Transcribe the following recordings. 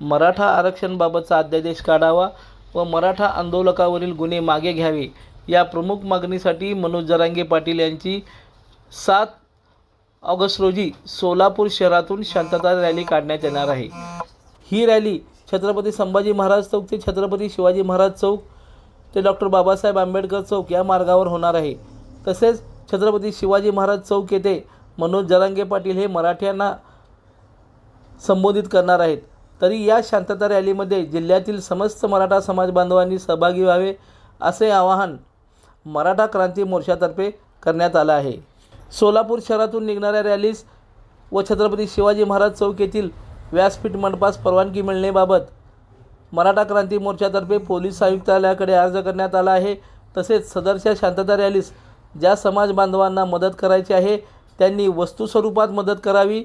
मराठा आरक्षणबाबतचा अध्यादेश काढावा व मराठा आंदोलकावरील गुन्हे मागे घ्यावे. या प्रमुख मागणीसाठी मनोज जरांगे पाटील यांची सात ऑगस्ट रोजी सोलापूर शहरातून शांतता रॅली काढण्यात येणार आहे. ही रॅली छत्रपती संभाजी महाराज चौक ते छत्रपती शिवाजी महाराज चौक ते डॉक्टर बाबासाहेब आंबेडकर चौक या मार्गावर होणार आहे. तसेच छत्रपती शिवाजी महाराज चौक येथे मनोज जरांगे पाटील हे मराठ्यांना संबोधित करणार आहेत. तरी या शांतता रॅलीमध्ये जिल्ह्यातील समस्त मराठा समाज बांधवांनी सहभागी व्हावे असे आवाहन मराठा क्रांती मोर्चातर्फे करण्यात आलं आहे. सोलापूर शहरातून निघणाऱ्या रॅलीस व छत्रपती शिवाजी महाराज चौक येथील व्यासपीठ मंडपास परवानगी मिळण्याबाबत मराठा क्रांती मोर्चातर्फे पोलीस आयुक्तालयाकडे अर्ज करण्यात आला आहे. तसेच सदरच्या शांतता रॅलीस ज्या समाज बांधवांना मदत करायची आहे त्यांनी वस्तू स्वरूपात मदत करावी.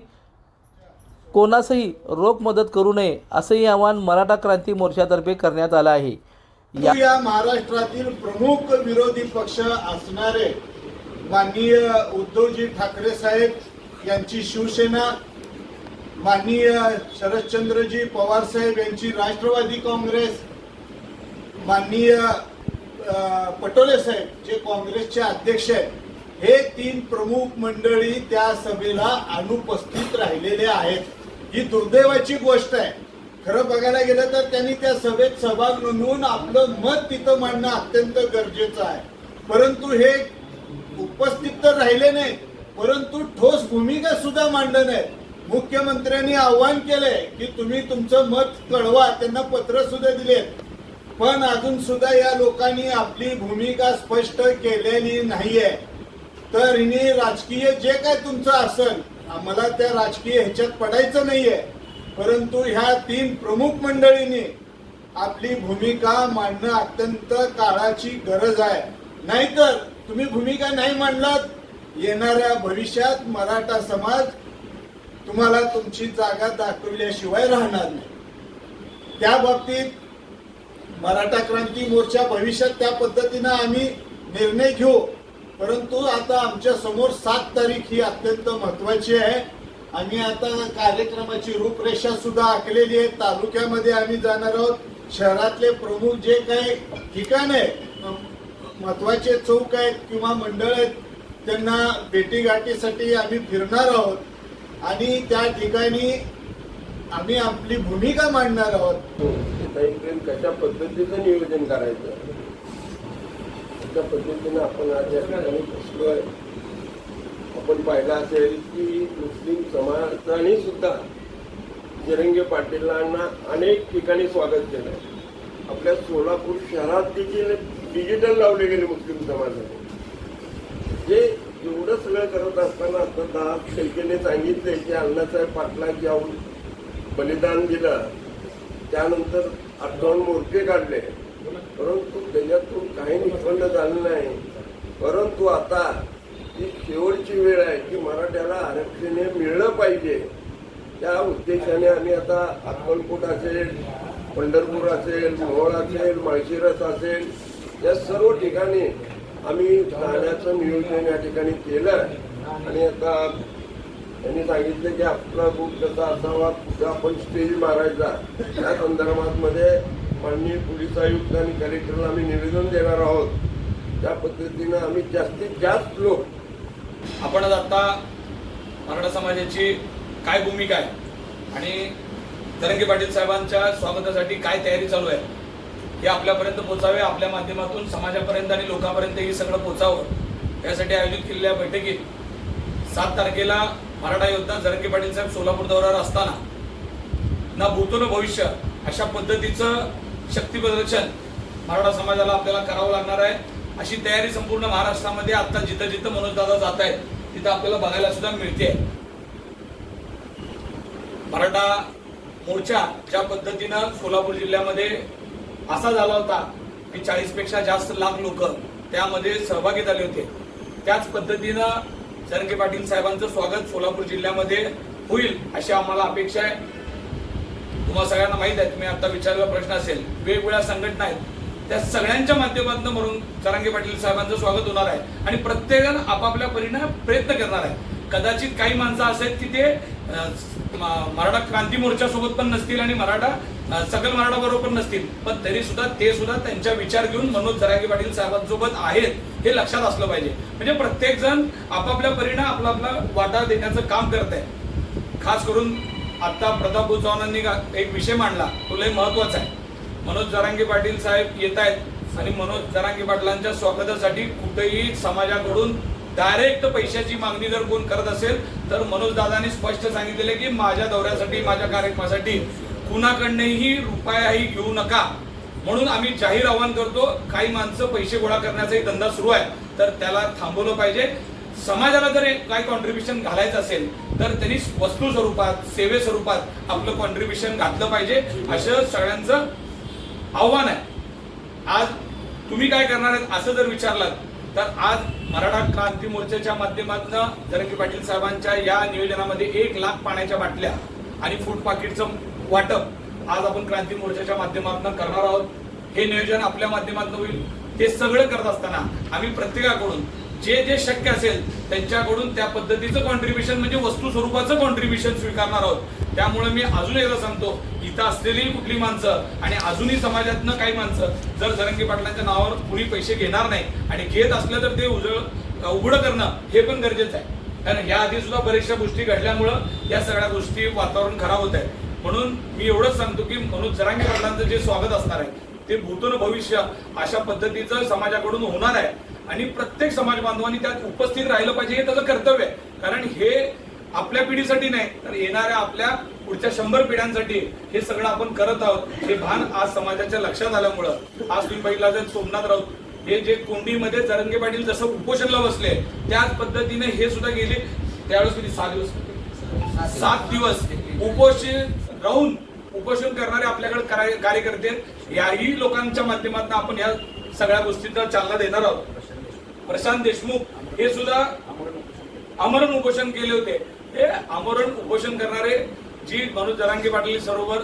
कोणासही रोख मदत करू नये असंही आवाहन मराठा क्रांती मोर्चातर्फे करण्यात आलं आहे. या या महाराष्ट्रातील प्रमुख विरोधी पक्ष असणारे माननीय उद्धवजी ठाकरे साहेब यांची शिवसेना माननीय शरदचंद्रजी पवार साहेब यांची राष्ट्रवादी काँग्रेस माननीय पटोले साहेब जे काँग्रेसचे अध्यक्ष आहेत हे तीन प्रमुख मंडळी त्या सभेला अनुपस्थित राहिलेले आहेत. ही दुर्दैवाची गोष्ट आहे. खरं बघायला गेलं तर त्यांनी त्या सभेत सहभाग नोंदवून आपलं मत तिथं मांडणं अत्यंत गरजेचं आहे. परंतु हे उपस्थित तर राहिले नाही परंतु ठोस भूमिका सुद्धा मांडलं नाही मुख्यमंत्र्यांनी आव्हान केलंय की तुम्ही तुमचं मत कळवा त्यांना पत्र सुद्धा दिले पण अजून सुद्धा या लोकांनी आपली भूमिका स्पष्ट केलेली नाहीये. तर हिने राजकीय जे काय तुमचं असेल आम्हाला त्या राजकीय ह्याच्यात पडायचं नाहीये. परंतु ह्या तीन प्रमुख मंडळींनी आपली भूमिका मांडणं अत्यंत काळाची गरज आहे. नाहीतर तुम्ही भूमिका नाही मांडलात येणाऱ्या भविष्यात मराठा समाज तुम्हाला तुमची जागा दाखवल्याशिवाय राहणार नाही. त्या बाबतीत मराठा क्रांती मोर्चा भविष्यात त्या पद्धतीनं आम्ही निर्णय घेऊ. परंतु आता आमच्यासमोर सात तारीख ही अत्यंत महत्वाची आहे. आम्ही आता कार्यक्रमाची रूपरेषा सुद्धा आखलेली आहे. तालुक्यामध्ये आम्ही जाणार आहोत. शहरातले प्रमुख जे काही ठिकाण आहे महत्त्वाचे चौक आहेत किंवा मंडळ आहेत त्यांना भेटीगाठीसाठी आम्ही फिरणार आहोत. आणि त्या ठिकाणी आम्ही आपली भूमिका मांडणार आहोत. हो, कशा पद्धतीचं नियोजन करायचं? ज्या पद्धतीनं आपण आज या ठिकाणी बसलोय आपण पाहिलं असेल की मुस्लिम समाजाने सुद्धा जरंगे पाटीलांना अनेक ठिकाणी स्वागत केलं आहे आपल्या सोलापूर शहरात देखील डिजिटल लावले गेले मुस्लिम समाजाने. जे एवढं सगळं करत असताना आता दहा शेळकेने सांगितले की अण्णासाहेब पाटला जाऊन बलिदान दिलं. त्यानंतर अठ्ठावन्न मोर्चे काढले. परंतु त्याच्यातून काही निष्पन्न झालं नाही. परंतु आता ही शेवटची वेळ आहे की मराठ्याला आरक्षण हे मिळलं पाहिजे. त्या उद्देशाने आम्ही आता अक्कलकोट असेल पंढरपूर असेल मोहोळ असेल माळशिरस असेल या सर्व ठिकाणी आम्ही जाण्याचं नियोजन या ठिकाणी केलं. आणि आता त्यांनी सांगितलं की आपला बुक कसा असावा कुठं आपण स्टेज मारायचा. त्या संदर्भात मध्ये माननीय पोलीस आयुक्त आणि कलेक्टरला आम्ही निवेदन देणार आहोत. त्या पद्धतीनं आम्ही जास्तीत जास्त लोक आपणच आता मराठा समाजाची काय भूमिका आहे? आणि तरंगे पाटील साहेबांच्या स्वागतासाठी काय तयारी चालू आहे? हे आपल्यापर्यंत पोचावे आपल्या माध्यमातून समाजापर्यंत आणि लोकांपर्यंत हे सगळं पोचावं यासाठी आयोजित केलेल्या बैठकीत सात तारखेला मराठा योद्धा जरंगे पाटील साहेब सोलापूर दौऱ्यावर असताना ना भूतो भविष्य अशा पद्धतीचं शक्ती प्रदर्शन मराठा समाजाला आपल्याला करावं लागणार आहे. अशी तयारी संपूर्ण महाराष्ट्रामध्ये आता जिथं जिथं मनोजदादा जात आहेत तिथं आपल्याला बघायला सुद्धा मिळते. मराठा मोर्चा ज्या पद्धतीनं सोलापूर जिल्ह्यामध्ये असा झाला होता की चाळीसपेक्षा जास्त लाख लोक त्यामध्ये सहभागी झाले होते. त्याच पद्धतीनं जरंगे पाटील साहेबांचं स्वागत सोलापूर जिल्ह्यामध्ये होईल अशी आम्हाला अपेक्षा आहे. तुम्हाला सगळ्यांना माहीत आहे तुम्ही आता विचारलेला प्रश्न असेल वेगवेगळ्या संघटना आहेत. त्या सगळ्यांच्या माध्यमातून म्हणून चरांगे पाटील साहेबांचं स्वागत होणार आहे आणि प्रत्येकजण आपापल्या परीने प्रयत्न करणार आहे. कदाचित काही माणसं असेल की ते मराठा क्रांती मोर्चा सोबत पण नसतील आणि मराठा सकल मराठा बरोबर पण नसतील पण तरी सुद्धा ते सुद्धा त्यांच्या विचार घेऊन मनोज जरांगे पाटील साहेबांसोबत आहेत हे लक्षात असलं पाहिजे. म्हणजे प्रत्येक जण आपापल्या परीनं आपला आपला वाटा देण्याचं काम करत आहे. खास करून आत्ता प्रताप भाऊ चव्हाणांनी एक विषय मांडला तो लय महत्त्वाचा आहे. मनोज जरांगे पाटील साहेब येत आहेत आणि मनोज जरांगे पाटलांच्या स्वागतासाठी कुठेही समाजाकडून डायरेक्ट पैशाची मागणी जर कोण करत असेल तर मनोज दादांनी स्पष्ट सांगितलेले की माझ्या दौऱ्यासाठी माझ्या कार्यक्रमासाठी कुणाकडनंही रुपयाही घेऊ नका. म्हणून आम्ही जाहीर आवाहन करतो काही माणसं पैसे गोळा करण्याचा एक धंदा सुरू आहे तर त्याला थांबवलं पाहिजे. समाजाला जर एक काय कॉन्ट्रीब्युशन घालायचं असेल तर त्यांनी वस्तू स्वरूपात सेवे स्वरूपात आपलं कॉन्ट्रीब्युशन घातलं पाहिजे. असं सगळ्यांचं आव्हान आहे. आज तुम्ही काय करणार आहेत असं जर विचारलात तर आज मराठा क्रांती मोर्चाच्या माध्यमातून जरंगी पाटील साहेबांच्या या नियोजनामध्ये एक लाख पाण्याच्या बाटल्या आणि फूड पाकिटचं वाटप आज आपण क्रांती मोर्चाच्या माध्यमातून करणार आहोत. हे नियोजन आपल्या माध्यमातून होईल. हे सगळं करत असताना आम्ही प्रत्येकाकडून जे जे शक्य असेल त्यांच्याकडून त्या पद्धतीचं कॉन्ट्रीब्युशन म्हणजे वस्तू स्वरूपाचं कॉन्ट्रीब्युशन स्वीकारणार आहोत. त्यामुळे मी अजून एकदा सांगतो इथं असलेली कुठली माणसं आणि अजूनही समाजातनं काही माणसं जर जरंगी पाटलांच्या नावावर कुणी पैसे घेणार नाही आणि घेत असलं तर ते उजळ उघडं करणं हे पण गरजेचं आहे. कारण या आधी सुद्धा बऱ्याचशा गोष्टी घडल्यामुळं या सगळ्या गोष्टी वातावरण खराब होत आहे म्हणून मी एवढंच सांगतो की मनोज जरांगे पाटलांचं जे स्वागत असणार आहे ते भूतन भविष्य अशा पद्धतीचं समाजाकडून होणार आहे. आणि प्रत्येक समाज बांधवांनी त्यात उपस्थित राहिलं पाहिजे हे त्याचं कर्तव्य आहे. कारण हे आपल्या पिढीसाठी नाही तर येणाऱ्या आपल्या पुढच्या शंभर पिढ्यांसाठी हे सगळं आपण करत आहोत. हे भान आज समाजाच्या लक्षात आल्यामुळं आज तुम्ही पहिला जर सोमनाथ राऊत हे जे कोंडीमध्ये जरंगे पाटील जसं उपोषणला बसले त्याच पद्धतीने हे सुद्धा गेले. त्यावेळेस किती? सात दिवस. सात दिवस उपोषण राहून उपोषण करणारे आपल्याकडे कार्य- कार्यकर्ते याही लोकांच्या माध्यमातून आपण या सगळ्या गोष्टींना चालना देणार आहोत. प्रशांत देशमुख हे सुद्धा आमरण उपोषण केले होते. हे आमरण उपोषण करणारे जी मनोज जरांगे पाटील सरोवर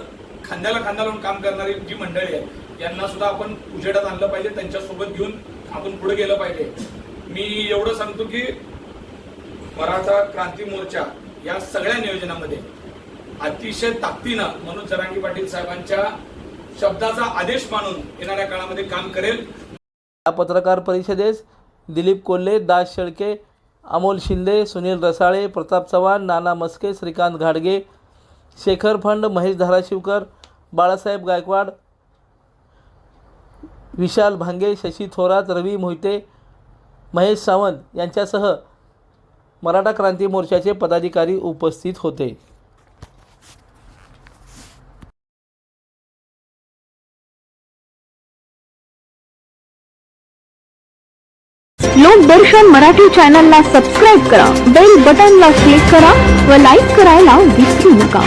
खांद्याला खांदा लावून काम करणारी जी मंडळी आहे यांना सुद्धा आपण उजेडात आणलं पाहिजे त्यांच्यासोबत घेऊन आपण पुढे गेलं पाहिजे. मी एवढं सांगतो की मराठा क्रांती मोर्चा या सगळ्या नियोजनामध्ये अतिशय ताकदीनं मनोज जरांगी पाटील साहेबांच्या शब्दाचा आदेश मानून येणाऱ्या काळामध्ये काम करेल. या पत्रकार परिषदेस दिलीप कोल्हे दास शेळके अमोल शिंदे सुनील रसाळे प्रताप चव्हाण नाना मस्के श्रीकांत घाडगे शेखर फंड महेश धाराशिवकर बाळासाहेब गायकवाड विशाल भांगे शशी थोरात रवी मोहिते महेश सावंत यांच्यासह मराठा क्रांती मोर्चाचे पदाधिकारी उपस्थित होते. लोक मराठी चॅनलला सबस्क्राईब करा. बेल बटनला क्लिक करा व लाईक करायला विसरू नका.